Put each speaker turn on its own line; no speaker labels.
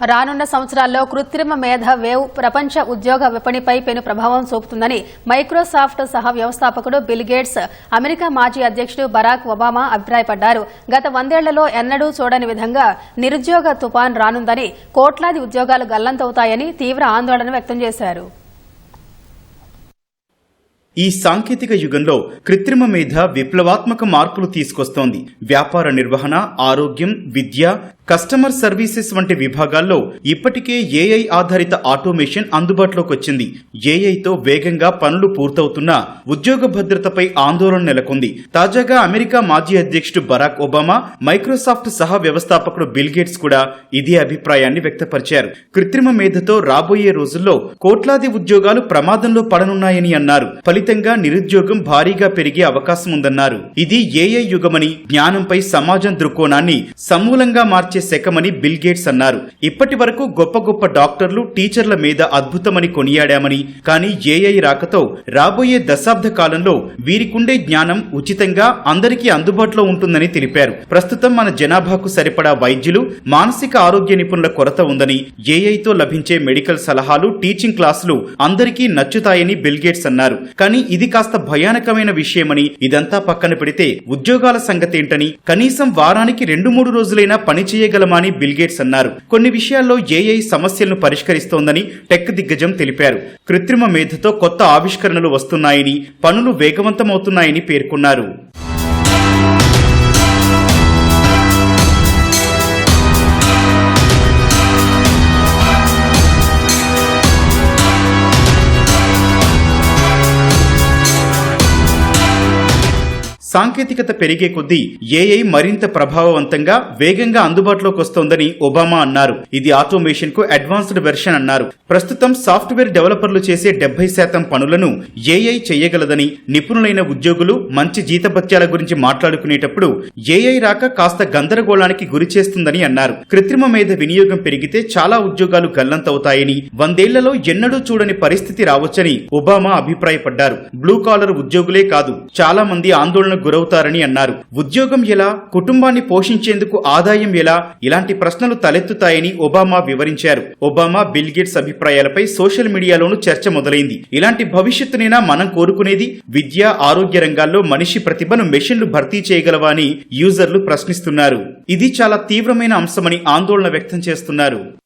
రానున్న సంవత్సరాల్లో కృత్రిమ మేధ వేవ్ ప్రపంచ ఉద్యోగ విపణిపై పెను ప్రభావం చూపుతుందని మైక్రోసాఫ్ట్ సహ వ్యవస్థాపకుడు బిల్ గేట్స్ అమెరికా మాజీ అధ్యక్షుడు బరాక్ ఒబామా అభిప్రాయపడ్డారు. గత వందేళ్ళలో ఎన్నడూ చూడని విధంగా నిరుద్యోగ తుపాన్ రానుందని కోట్లాది ఉద్యోగాలు గల్లంతవుతాయని తీవ్ర ఆందోళన వ్యక్తం చేశారు.
ఈ సాంకేతిక యుగంలో కృత్రిమ మేధ విప్లవాత్మక మార్పులు తీసుకొస్తోంది. వ్యాపార నిర్వహణ ఆరోగ్యం విద్య కస్టమర్ సర్వీసెస్ వంటి విభాగాల్లో ఇప్పటికే ఏఐ ఆధారిత ఆటోమేషన్ అందుబాటులోకి వచ్చింది. ఏఐతో వేగంగా పనులు పూర్తవుతున్నా ఉద్యోగ భద్రతపై ఆందోళన నెలకొంది. తాజాగా అమెరికా మాజీ అధ్యక్షుడు బరాక్ ఒబామా మైక్రోసాఫ్ట్ సహ వ్యవస్థాపకుడు బిల్ గేట్స్ కూడా ఇదే అభిప్రాయాన్ని వ్యక్తపరిచారు. కృత్రిమ మేధతో రాబోయే రోజుల్లో కోట్లాది ఉద్యోగాలు ప్రమాదంలో పడనున్నాయని అన్నారు. ఫలితంగా నిరుద్యోగం భారీగా పెరిగే అవకాశం ఉందన్నారు ఇది ఏఐ యుగమని జ్ఞానంపై సమాజం దృక్కోణాన్ని సమూలంగా మార్చి శకమని బిల్ గేట్స్ అన్నారు. ఇప్పటి వరకు గొప్ప గొప్ప డాక్టర్లు టీచర్ల మీద అద్భుతమని కొనియాడామని కానీ ఏఐ రాకతో రాబోయే దశాబ్ద కాలంలో వీరికుండే జ్ఞానం ఉచితంగా అందరికీ అందుబాటులో ఉంటుందని తెలిపారు. ప్రస్తుతం మన జనాభాకు సరిపడా వైద్యులు మానసిక ఆరోగ్య నిపుణుల కొరత ఉందని ఏఐతో లభించే మెడికల్ సలహాలు టీచింగ్ క్లాసులు అందరికీ నచ్చుతాయని బిల్ గేట్స్ అన్నారు. కానీ ఇది కాస్త భయానకమైన విషయమని ఇదంతా పక్కన పెడితే ఉద్యోగాల సంగతేంటని కనీసం వారానికి రెండు మూడు రోజులైనా పనిచేయ చేయగలమని బిల్గేట్స్ బిల్ గేట్స్ అన్నారు. కొన్ని విషయాల్లో ఏఐ సమస్యలను పరిష్కరిస్తోందని టెక్ దిగ్గజం తెలిపారు. కృత్రిమ మేధతో కొత్త ఆవిష్కరణలు వస్తున్నాయని పనులు వేగవంతమవుతున్నాయని పేర్కొన్నారు. సాంకేతికత పెరిగే కొద్దీ ఏఐ మరింత ప్రభావవంతంగా వేగంగా అందుబాటులోకి వస్తోందని ఒబామా అన్నారు. ఇది ఆటోమేషన్కు అడ్వాన్స్డ్ వెర్షన్ అన్నారు. ప్రస్తుతం సాఫ్ట్వేర్ డెవలపర్లు చేసే డెబ్బై శాతం పనులను ఏఐ చేయగలదని నిపుణులైన ఉద్యోగులు మంచి జీతభత్యాల గురించి మాట్లాడుకునేటప్పుడు ఏఐ రాక కాస్త గందరగోళానికి గురి చేస్తుందని అన్నారు. కృత్రిమ మీద వినియోగం పెరిగితే చాలా ఉద్యోగాలు గల్లంతవుతాయని వందేళ్ళలో ఎన్నడూ చూడని పరిస్థితి రావచ్చని ఒబామా అభిప్రాయపడ్డారు. బ్లూ కాలర్ ఉద్యోగులే కాదు చాలా మంది ఆందోళన గురవుతారని అన్నారు. ఉద్యోగం ఎలా? కుటుంబాన్ని పోషించేందుకు ఆదాయం ఎలా? ఇలాంటి ప్రశ్నలు తలెత్తుతాయని ఒబామా వివరించారు. ఒబామా బిల్ గేట్స్ అభిప్రాయాలపై సోషల్ మీడియాలోనూ చర్చ మొదలైంది. ఇలాంటి భవిష్యత్తునైనా మనం కోరుకునేది విద్య ఆరోగ్య రంగాల్లో మనిషి ప్రతిభను మెషిన్లు భర్తీ చేయగలవా అని యూజర్లు ప్రశ్నిస్తున్నారు. ఇది చాలా తీవ్రమైన అంశమని ఆందోళన వ్యక్తం చేస్తున్నారు.